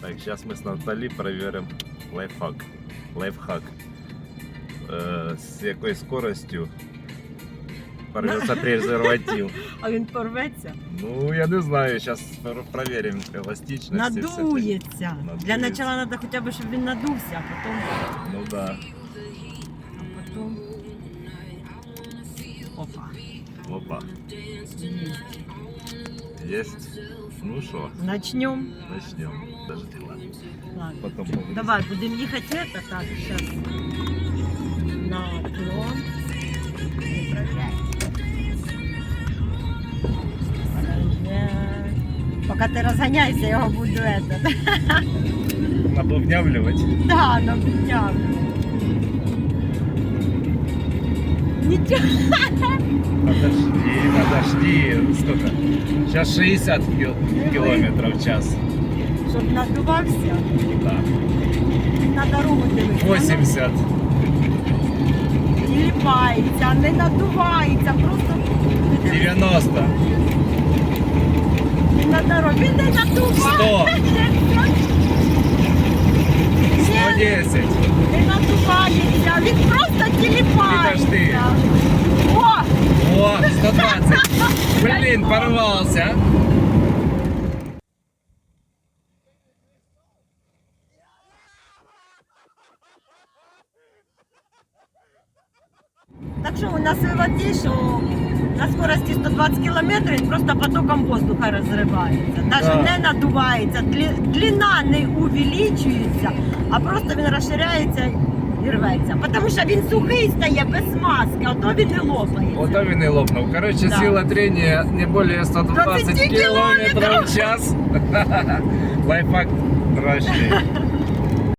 Так, сейчас мы с Натали проверим лайфхак. Лайфхак. Э, с якою скоростю порвется презерватив. А він порветься, Ну, я не знаю, сейчас проверим эластичность. и всё. надується. Для Надується. начала треба хоча б, щоб він надувся, а потім. Ну да. А потім... Опа. Опа. Есть. Ну что, Начнем. начнем. Подожди, ладно. Ладно. Потом повыше. Давай, будемо їхати это, так, сейчас. Наклон. Управляй. Управляй. Поки ти розганяйся, я його буду это. Набовнявливать. Да, на підняв. Нічого. Подожди, подожди. Сколько? Сейчас 60 кил- километров в час. Щоб надувався, Да. на дорогу дивитися. 80. Тіліпається, не надувається, просто 90. на дорогу. Він не надувається. 100. Ні, 110. не надувається, він просто Підожди. тіліпається. О! Блин, порвался. Так що у нас виводі, що на скорості 120 км він просто потоком воздуха розривається. Навіть Да. не надувається, длі- длина не увеличується, а просто він розширяється і рветься. Тому що він сухий стає без маски, а то він не лопається. Вот он и лопнул. Короче, Да. сила трения не более 120 20 километров в час. Лайфхак страшный.